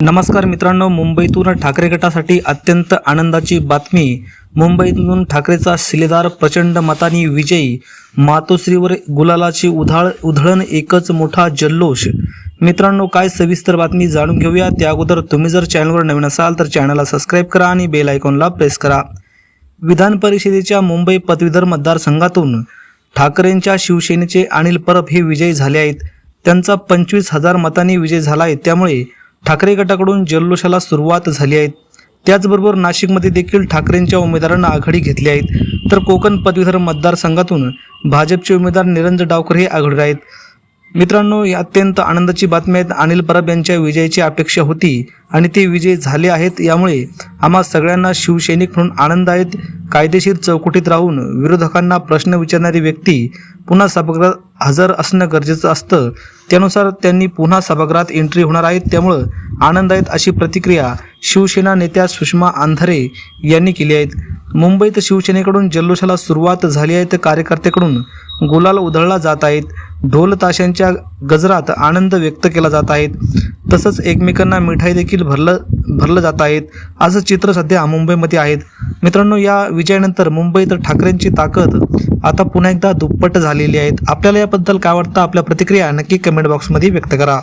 नमस्कार मित्रांनो मुंबईतून ठाकरे गटासाठी अत्यंत आनंदाची बातमी. मुंबईतून ठाकरेचा शिलेदार प्रचंड मतानी विजयी मातोश्रीवर गुलालाची उधाळ उधळण एकच मोठा जल्लोष. मित्रांनो काय सविस्तर बातमी जाणून घेऊया. त्या अगोदर तुम्ही जर चॅनलवर नवीन असाल तर चॅनलला सबस्क्राईब करा आणि बेल आयकॉनला प्रेस करा. विधान परिषदेच्या मुंबई पदवीधर मतदारसंघातून ठाकरेंच्या शिवसेनेचे अनिल परब हे विजयी झाले आहेत. त्यांचा पंचवीस हजार मतांनी विजय झाला आहे. त्यामुळे ठाकरे गटाकडून जल्लोषाला सुरुवात झाली आहे. त्याचबरोबर नाशिकमध्ये देखील ठाकरेंच्या उमेदवारांना आघाडी घेतली आहेत तर कोकण पदवीधर मतदारसंघातून भाजपचे उमेदवार निरंज डावकर हे आघाडीवर आहेत. मित्रांनो या अत्यंत आनंदाची बातमी आहेत अनिल परब यांच्या विजयाची अपेक्षा होती आणि ते विजय झाले आहेत. यामुळे आम्हा सगळ्यांना शिवसैनिक म्हणून आनंद आहेत कायदेशीर चौकटीत राहून विरोधकांना प्रश्न विचारणारी व्यक्ती पुन्हा सभागृहात हजर असणं गरजेचं असतं. त्यानुसार त्यांनी पुन्हा सभागृहात एंट्री होणार आहेत त्यामुळं आनंद आहेत अशी प्रतिक्रिया शिवसेना नेत्या सुषमा अंधारे यांनी केली आहेत मुंबईत शिवसेनेकडून जल्लोषाला सुरुवात झाली आहे तर कार्यकर्त्याकडून गुलाल उधळला जात आहेत. ढोल ताशांच्या गजरात आनंद व्यक्त केला जात आहेत तसंच एकमेकांना मिठाई देखील भरलं भरलं जात आहेत असं चित्र सध्या मुंबईमध्ये आहेत. मित्रांनो या विजयानंतर मुंबईत ठाकरेंची ताकद आता पुन्हा एकदा दुप्पट झालेली आहेत आपल्याला याबद्दल काय वाटतं? आपल्या प्रतिक्रिया नक्की कमेंट बॉक्समध्ये व्यक्त करा.